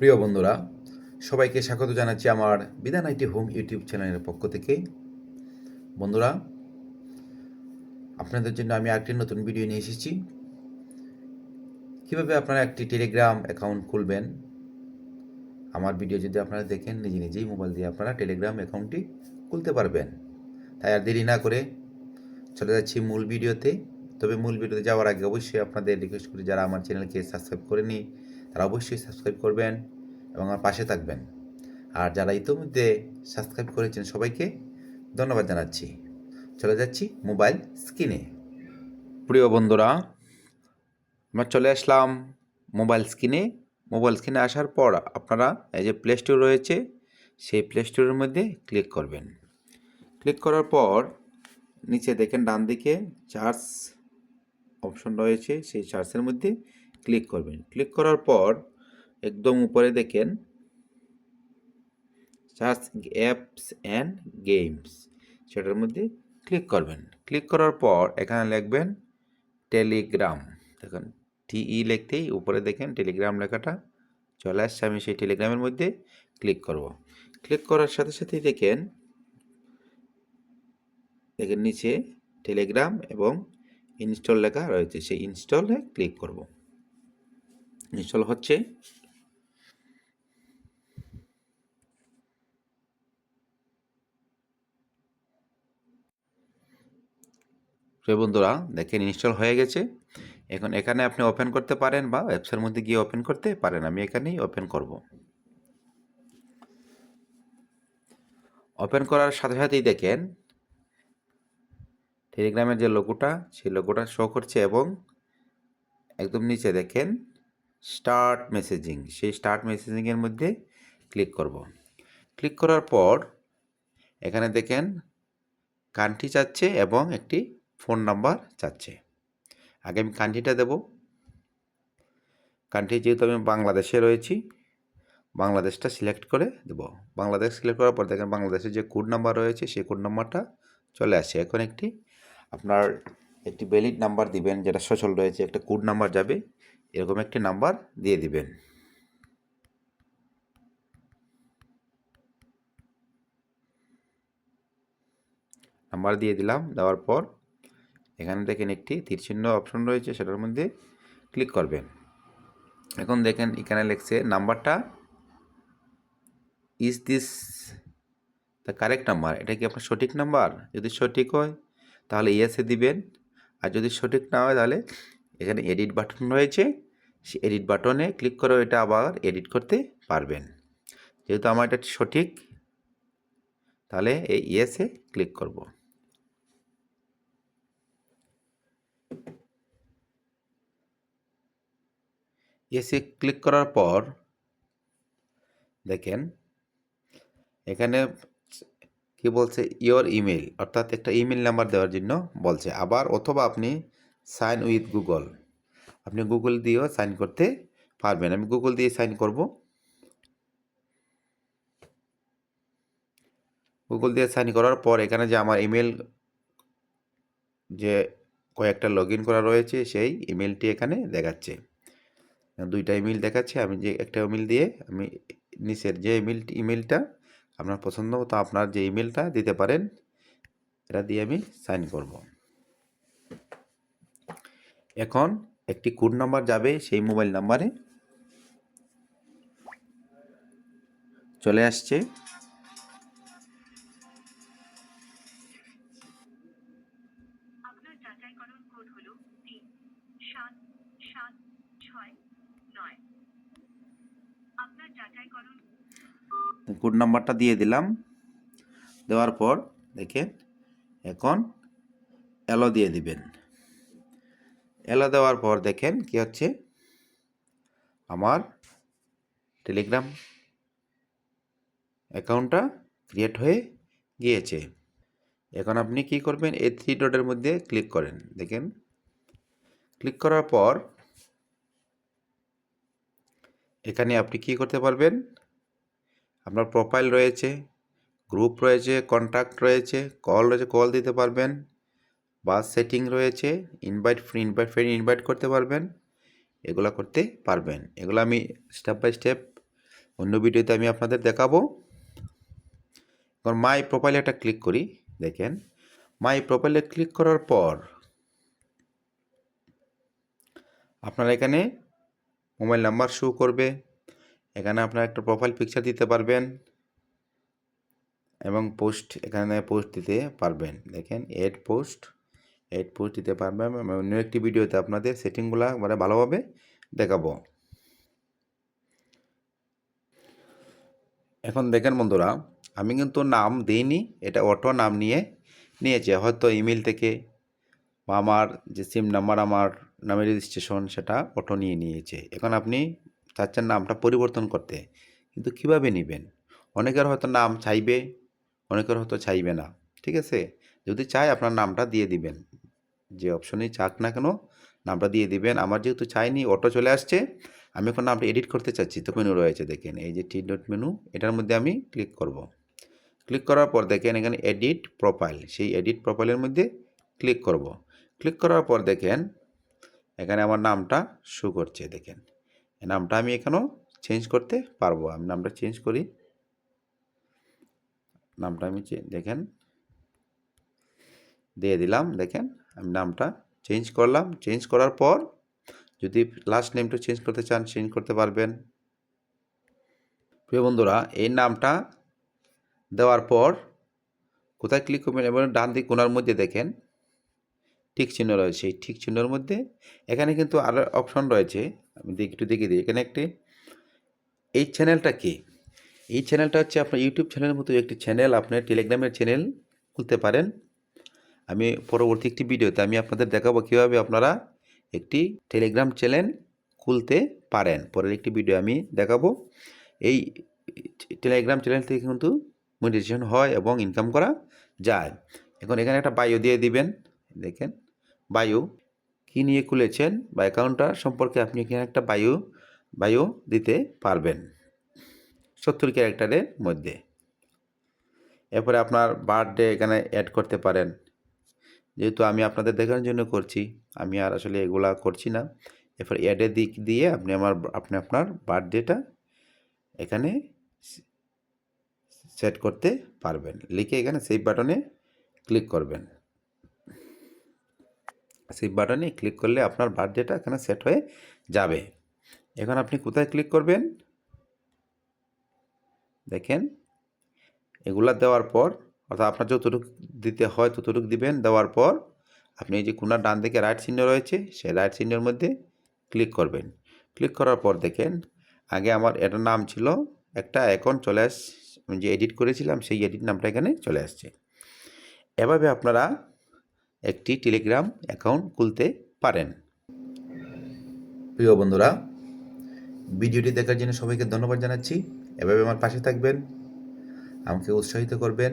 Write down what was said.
প্রিয় বন্ধুরা, সবাইকে স্বাগত জানাচ্ছি আমার বিধান আইটি হোম ইউটিউব চ্যানেলের পক্ষ থেকে। বন্ধুরা, আপনাদের জন্য আমি আরেকটি নতুন ভিডিও নিয়ে এসেছি। কীভাবে আপনারা একটি টেলিগ্রাম অ্যাকাউন্ট খুলবেন? আমার ভিডিও যদি আপনারা দেখেন, নিজে নিজেই মোবাইল দিয়ে আপনারা টেলিগ্রাম অ্যাকাউন্টটি খুলতে পারবেন। তাই আর দেরি না করে চলে যাচ্ছি মূল ভিডিওতে। তবে মূল ভিডিওতে যাওয়ার আগে অবশ্যই আপনাদের রিকোয়েস্ট করি, যারা আমার চ্যানেলকে সাবস্ক্রাইব করেনি তারা অবশ্যই সাবস্ক্রাইব করবেন এবং আমার পাশে থাকবেন। আর যারা ইতিমধ্যে সাবস্ক্রাইব করেছেন সবাইকে ধন্যবাদ জানাচ্ছি। চলে যাচ্ছি মোবাইল স্ক্রিনে প্রিয় বন্ধুরা, আমরা চলে আসলাম মোবাইল স্ক্রিনে মোবাইল স্ক্রিনে আসার পর আপনারা এই যে প্লে স্টোর রয়েছে, সেই প্লে স্টোরের মধ্যে ক্লিক করবেন। ক্লিক করার পর নিচে দেখেন ডান দিকে চার্জ অপশন রয়েছে, সেই চার্জের মধ্যে ক্লিক করবেন। ক্লিক করার পর একদম উপরে দেখেন চার্জ অ্যাপস অ্যান্ড গেমস সেটার মধ্যে ক্লিক করবেন। ক্লিক করার পর এখানে লিখবেন টেলিগ্রাম দেখুন টিই লিখতেই উপরে দেখেন টেলিগ্রাম লেখাটা চলে আসছে। আমি সেই টেলিগ্রামের মধ্যে ক্লিক করব। ক্লিক করার সাথে সাথেই দেখেন দেখেন নিচে টেলিগ্রাম এবং ইনস্টল লেখা রয়েছে। সেই ইনস্টলে ক্লিক করব। ইনস্টল হচ্ছে। বন্ধুরা, দেখেন ইনস্টল হয়ে গেছে। এখন এখানে আপনি ওপেন করতে পারেন বা অ্যাপসের মধ্যে গিয়ে ওপেন করতে পারেন। আমি এখানেই ওপেন করব। ওপেন করার সাথে সাথেই দেখেন টেলিগ্রামের যে লোগোটা সেই লোগোটা শো করছে এবং একদম নিচে দেখেন স্টার্ট মেসেজিং সেই স্টার্ট মেসেজিংয়ের মধ্যে ক্লিক করব। ক্লিক করার পর এখানে দেখেন কান্ট্রি চাচ্ছে এবং একটি ফোন নাম্বার চাচ্ছে। আগে আমি কান্ট্রিটা দেব। কান্ট্রি যেহেতু আমি বাংলাদেশে রয়েছি, বাংলাদেশটা সিলেক্ট করে দেব। বাংলাদেশ সিলেক্ট করার পর দেখেন বাংলাদেশের যে কোড নাম্বার রয়েছে, সেই কোড নাম্বারটা চলে আসে। এখন একটি আপনার একটি ভ্যালিড নাম্বার দিবেন, যেটা সচল রয়েছে, একটা কোড নাম্বার যাবে। এরকম একটি নাম্বার দিয়ে দিবেন। নাম্বার দিয়ে দিলাম, দেওয়ার পর এখানে দেখেন একটি তীরচিহ্ন অপশন রয়েছে, সেটার মধ্যে ক্লিক করবেন। এখন দেখেন এখানে লেখছে নাম্বারটা is this the correct number, এটা কি আপনার সঠিক নাম্বার? যদি সঠিক হয় তাহলে ইয়েসে দিবেন, আর যদি সঠিক না হয় তাহলে এখানে এডিট বাটন রয়েছে। সে এডিট বাটনে ক্লিক করে এটা আবার এডিট করতে পারবেন। যেহেতু আমার এটা সঠিক, তাহলে এই ইয়েসে ক্লিক করব। ইয়েসে ক্লিক করার পর দেখেন, এখানে কি বলছে? ইওর ইমেল অর্থাৎ একটা ইমেল নাম্বার দেওয়ার জন্য বলছে। আবার অথবা আপনি সাইন উইথ গুগল। আপনি গুগল দিয়েও সাইন করতে পারবেন। আমি গুগল দিয়ে সাইন করব। গুগল দিয়ে সাইন করার পর এখানে যে আমার ইমেল যে কয়েকটা লগ ইন করা রয়েছে, সেই ইমেলটি এখানে দেখাচ্ছে। দুইটা ইমেল দেখাচ্ছে। আমি যে একটা ইমেল দিয়ে আমি নিচের যে ইমেল, ইমেলটা আপনার পছন্দ মতো আপনার যে ইমেলটা দিতে পারেন, এটা দিয়ে আমি সাইন করব। এখন একটি কোড নাম্বার যাবে সেই মোবাইল নাম্বারে চলে আসছে। কোড নাম্বারটা দিয়ে দিলাম। দেওয়ার পর দেখেন এখন এলো দিয়ে দিবেন। এলো দেওয়ার পর দেখেন কি হচ্ছে? আমার টেলিগ্রাম অ্যাকাউন্টটা ক্রিয়েট হয়ে গিয়েছে। এখন আপনি কি করবেন? এই থ্রি ডটের মধ্যে ক্লিক করেন। দেখেন ক্লিক করার পর এখানে আপনি কি করতে পারবেন? আপনার প্রোফাইল রয়েছে গ্রুপ রয়েছে কন্ট্যাক্ট রয়েছে কল রয়েছে কল দিতে পারবেন। বা সেটিং রয়েছে invite free invite friend invite করতে পারবেন। এগুলো করতে পারবেন। এগুলো আমি স্টেপ বাই স্টেপ অন্য ভিডিওতে আমি আপনাদের দেখাবো। এখন মাই প্রোফাইলে একটা ক্লিক করি, দেখেন। মাই প্রোফাইলে ক্লিক করার পর আপনারা এখানে মোবাইল নাম্বার শো করবে। এখানে আপনারা একটা প্রোফাইল পিকচার দিতে পারবেন এবং পোস্ট এখানে পোস্ট দিতে পারবেন। দেখেন এড পোস্ট এড পোস্ট দিতে পারবেন আমি অন্য একটি ভিডিওতে আপনাদের সেটিংগুলো মানে ভালোভাবে দেখাবো। এখন দেখেন বন্ধুরা, আমি কিন্তু নাম দিইনি, এটা অটো নাম নিয়ে নিয়েছে। হয়তো ইমেল থেকে বা আমার যে সিম নাম্বার আমার নামের রেজিস্ট্রেশন সেটা অটো নিয়ে নিয়েছে। এখন আপনি চাচ্ছেন নামটা পরিবর্তন করতে, কিন্তু কীভাবে নেবেন? অনেকের হয়তো নাম চাইবে, অনেকের হয়তো চাইবে না, ঠিক আছে? যদি চাই আপনার নামটা দিয়ে দিবেন। যে অপশনেই চাক না কেন, নামটা দিয়ে দিবেন। আমার যেহেতু চাইনি অটো চলে আসছে। আমি এখন নামটা এডিট করতে চাচ্ছি। তো মেনু রয়েছে, দেখেন। এই যে টি ডট মেনু এটার মধ্যে আমি ক্লিক করব। ক্লিক করার পর দেখেন, এখানে এডিট প্রোফাইল সেই এডিট প্রোফাইলের মধ্যে ক্লিক করব। ক্লিক করার পর দেখেন, এখানে আমার নামটা শো করছে, দেখেন। নামটা আমি এখানেও চেঞ্জ করতে পারব। আমি নামটা চেঞ্জ করি। নামটা আমি দেখেন। দিয়ে দিলাম, দেখেন। আমি নামটা চেঞ্জ করলাম। চেঞ্জ করার পর যদি লাস্ট নেমটা চেঞ্জ করতে চান চেঞ্জ করতে পারবেন। প্রিয় বন্ধুরা, এই নামটা দেওয়ার পর কোথায় ক্লিক করবেন এবং ডান দিক কোনার মধ্যে দেখেন, ঠিক চিহ্ন রয়েছে। এই ঠিক চিহ্নের মধ্যে এখানে কিন্তু আরও অপশন রয়েছে। আমি একটু দেখিয়ে দিই। এখানে একটি, এই চ্যানেলটা কি? এই চ্যানেলটা হচ্ছে আপনার ইউটিউব চ্যানেলের মতো একটি চ্যানেল আপনার টেলিগ্রামের চ্যানেল খুলতে পারেন। আমি পরবর্তী একটি ভিডিওতে আমি আপনাদের দেখাবো কীভাবে আপনারা একটি টেলিগ্রাম চ্যানেল খুলতে পারেন। পরের একটি ভিডিও আমি দেখাবো। এই টেলিগ্রাম চ্যানেল থেকে কিন্তু মনিটাইজেশন হয় এবং ইনকাম করা যায়। এখন এখানে একটা বায়ো দিয়ে দিবেন। দেখেন বায়ো কী নিয়ে খুলেছেন বা অ্যাকাউন্টটা সম্পর্কে আপনি এখানে একটা বায়ো বায়ো দিতে পারবেন সত্তর ক্যারেক্টারের মধ্যে। এরপরে আপনার বার্থডে এখানে অ্যাড করতে পারেন। যেহেতু আমি আপনাদের দেখানোর জন্য করছি, আমি আর আসলে এগুলা করছি না। এরপর অ্যাডের দিক দিয়ে আপনি আমার, আপনি আপনার বার্থডেটা এখানে সেট করতে পারবেন। লিখে এখানে সেভ বাটনে ক্লিক করবেন। সেভ বাটনে ক্লিক করলে আপনার বার্থডেটা এখানে সেট হয়ে যাবে। এখন আপনি কোথায় ক্লিক করবেন? দেখেন, এগুলা দেওয়ার পর অর্থাৎ আপনার যতটুকু দিতে হয় ততটুকু দিবেন। দেওয়ার পর আপনি এই যে কোনার ডান দিকে রাইট চিহ্ন রয়েছে, সেই রাইট চিহ্নের মধ্যে ক্লিক করবেন। ক্লিক করার পর দেখেন, আগে আমার এটার নাম ছিল, একটা এখন চলে আস যে এডিট করেছিলাম, সেই এডিট নামটা এখানে চলে আসছে। এভাবে আপনারা একটি টেলিগ্রাম অ্যাকাউন্ট খুলতে পারেন। প্রিয় বন্ধুরা, ভিডিওটি দেখার জন্য সবাইকে ধন্যবাদ জানাচ্ছি। এভাবে আমার পাশে থাকবেন, আমাকে উৎসাহিত করবেন।